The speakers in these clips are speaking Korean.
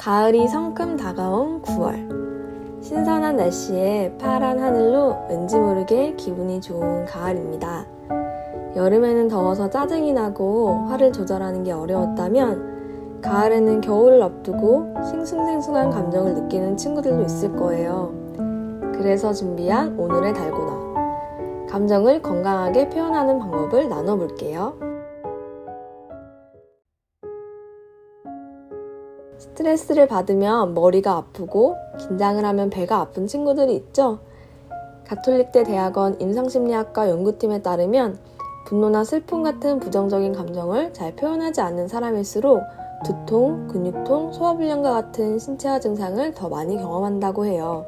가을이 성큼 다가온 9월. 신선한 날씨에 파란 하늘로 왠지 모르게 기분이 좋은 가을입니다. 여름에는 더워서 짜증이 나고 화를 조절하는 게 어려웠다면 가을에는 겨울을 앞두고 싱숭생숭한 감정을 느끼는 친구들도 있을 거예요. 그래서 준비한 오늘의 달고나. 감정을 건강하게 표현하는 방법을 나눠볼게요. 스트레스를 받으면 머리가 아프고 긴장을 하면 배가 아픈 친구들이 있죠. 가톨릭대 대학원 임상심리학과 연구팀에 따르면 분노나 슬픔 같은 부정적인 감정을 잘 표현하지 않는 사람일수록 두통, 근육통, 소화불량과 같은 신체화 증상을 더 많이 경험한다고 해요.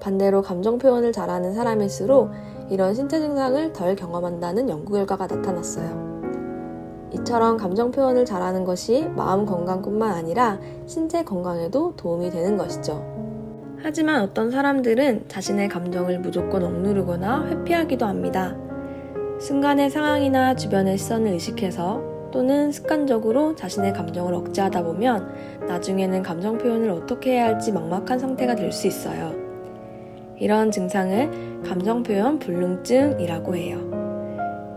반대로 감정 표현을 잘하는 사람일수록 이런 신체 증상을 덜 경험한다는 연구 결과가 나타났어요. 이처럼 감정 표현을 잘하는 것이 마음 건강뿐만 아니라 신체 건강에도 도움이 되는 것이죠. 하지만 어떤 사람들은 자신의 감정을 무조건 억누르거나 회피하기도 합니다. 순간의 상황이나 주변의 시선을 의식해서 또는 습관적으로 자신의 감정을 억제하다 보면 나중에는 감정 표현을 어떻게 해야 할지 막막한 상태가 될 수 있어요. 이런 증상을 감정 표현 불능증이라고 해요.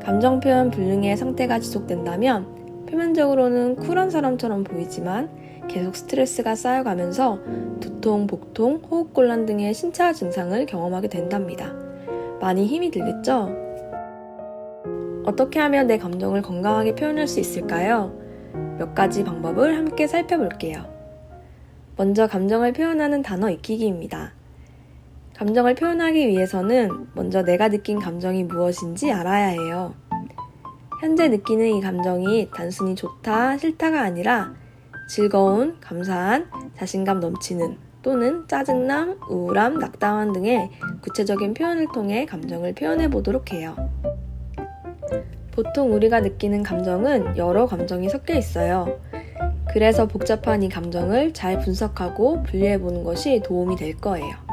감정 표현 불능의 상태가 지속된다면 표면적으로는 쿨한 사람처럼 보이지만 계속 스트레스가 쌓여가면서 두통, 복통, 호흡곤란 등의 신체화 증상을 경험하게 된답니다. 많이 힘이 들겠죠? 어떻게 하면 내 감정을 건강하게 표현할 수 있을까요? 몇 가지 방법을 함께 살펴볼게요. 먼저 감정을 표현하는 단어 익히기입니다. 감정을 표현하기 위해서는 먼저 내가 느낀 감정이 무엇인지 알아야 해요. 현재 느끼는 이 감정이 단순히 좋다, 싫다가 아니라 즐거운, 감사한, 자신감 넘치는 또는 짜증남, 우울함, 낙담함 등의 구체적인 표현을 통해 감정을 표현해 보도록 해요. 보통 우리가 느끼는 감정은 여러 감정이 섞여 있어요. 그래서 복잡한 이 감정을 잘 분석하고 분리해 보는 것이 도움이 될 거예요.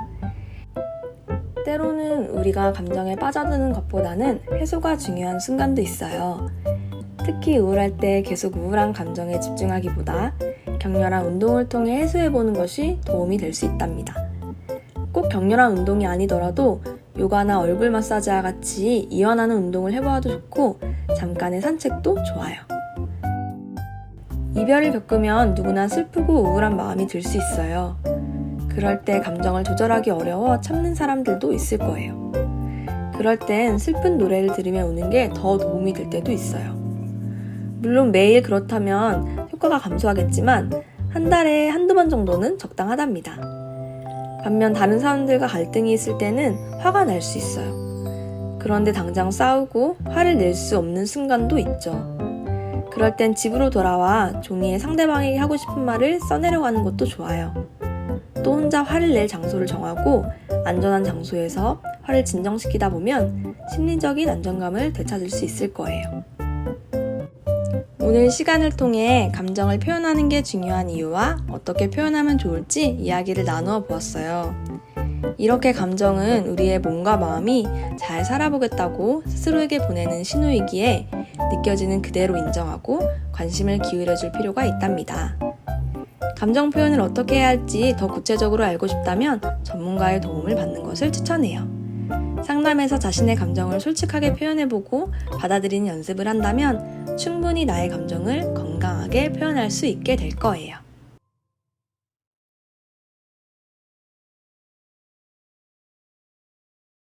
때로는 우리가 감정에 빠져드는 것보다는 해소가 중요한 순간도 있어요. 특히 우울할 때 계속 우울한 감정에 집중하기보다 격렬한 운동을 통해 해소해보는 것이 도움이 될 수 있답니다. 꼭 격렬한 운동이 아니더라도 요가나 얼굴 마사지와 같이 이완하는 운동을 해보아도 좋고 잠깐의 산책도 좋아요. 이별을 겪으면 누구나 슬프고 우울한 마음이 들 수 있어요. 그럴 때 감정을 조절하기 어려워 참는 사람들도 있을 거예요. 그럴 땐 슬픈 노래를 들으며 우는 게 더 도움이 될 때도 있어요. 물론 매일 그렇다면 효과가 감소하겠지만 한 달에 한두 번 정도는 적당하답니다. 반면 다른 사람들과 갈등이 있을 때는 화가 날 수 있어요. 그런데 당장 싸우고 화를 낼 수 없는 순간도 있죠. 그럴 땐 집으로 돌아와 종이에 상대방에게 하고 싶은 말을 써내려가는 것도 좋아요. 또 혼자 화를 낼 장소를 정하고 안전한 장소에서 화를 진정시키다 보면 심리적인 안정감을 되찾을 수 있을 거예요. 오늘 시간을 통해 감정을 표현하는 게 중요한 이유와 어떻게 표현하면 좋을지 이야기를 나누어 보았어요. 이렇게 감정은 우리의 몸과 마음이 잘 살아보겠다고 스스로에게 보내는 신호이기에 느껴지는 그대로 인정하고 관심을 기울여 줄 필요가 있답니다. 감정 표현을 어떻게 해야 할지 더 구체적으로 알고 싶다면 전문가의 도움을 받는 것을 추천해요. 상담에서 자신의 감정을 솔직하게 표현해보고 받아들이는 연습을 한다면 충분히 나의 감정을 건강하게 표현할 수 있게 될 거예요.